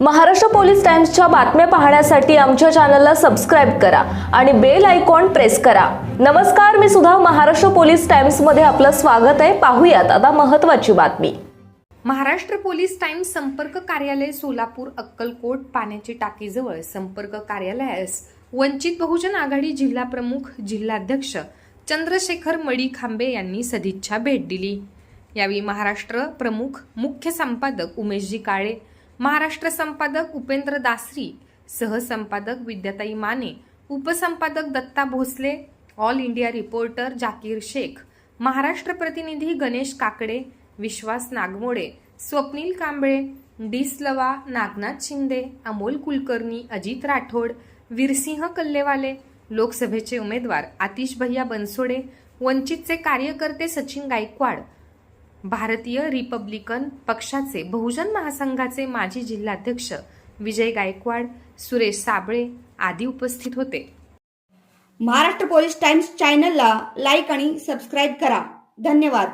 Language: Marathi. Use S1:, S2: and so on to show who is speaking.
S1: महाराष्ट्र पोलीस टाइम्सच्या बातम्या पाहण्यासाठी आमच्या चॅनलला सबस्क्राईब करा आणि बेल आयकॉन प्रेस करा. नमस्कार मी सुद्धा महाराष्ट्र पोलीस टाइम्समध्ये आपलं स्वागत आहे. पाहूयात आता महत्त्वाची बातमी.
S2: महाराष्ट्र पोलीस टाइम्स संपर्क कार्यालय सोलापूर अक्कलकोट पाण्याची टाकीजवळ संपर्क कार्यालयास वंचित बहुजन आघाडी जिल्हा प्रमुख जिल्हाध्यक्ष चंद्रशेखर मडी खांबे यांनी सदिच्छा भेट दिली. यावेळी महाराष्ट्र प्रमुख मुख्य संपादक उमेशजी काळे महाराष्ट्र संपादक उपेंद्र दासरी सहसंपादक विद्याताई Mane उपसंपादक Datta Bhosale all India reporter Zakir Shaikh Maharashtra प्रतिनिधी गणेश काकडे विश्वास नागमोडे स्वप्नील कांबळे डिसलवा नागनाथ शिंदे अमोल कुलकर्णी अजित राठोड वीरसिंह कल्लेवाले लोकसभेचे उमेदवार आतिश भैया बनसोडे वंचितचे कार्यकर्ते सचिन गायकवाड भारतीय रिपब्लिकन पक्षाचे बहुजन महासंघाचे माजी जिल्हाध्यक्ष विजय गायकवाड सुरेश साबळे आदी उपस्थित होते.
S3: महाराष्ट्र पोलीस टाइम्स चॅनलला लाईक आणि सबस्क्राईब करा. धन्यवाद.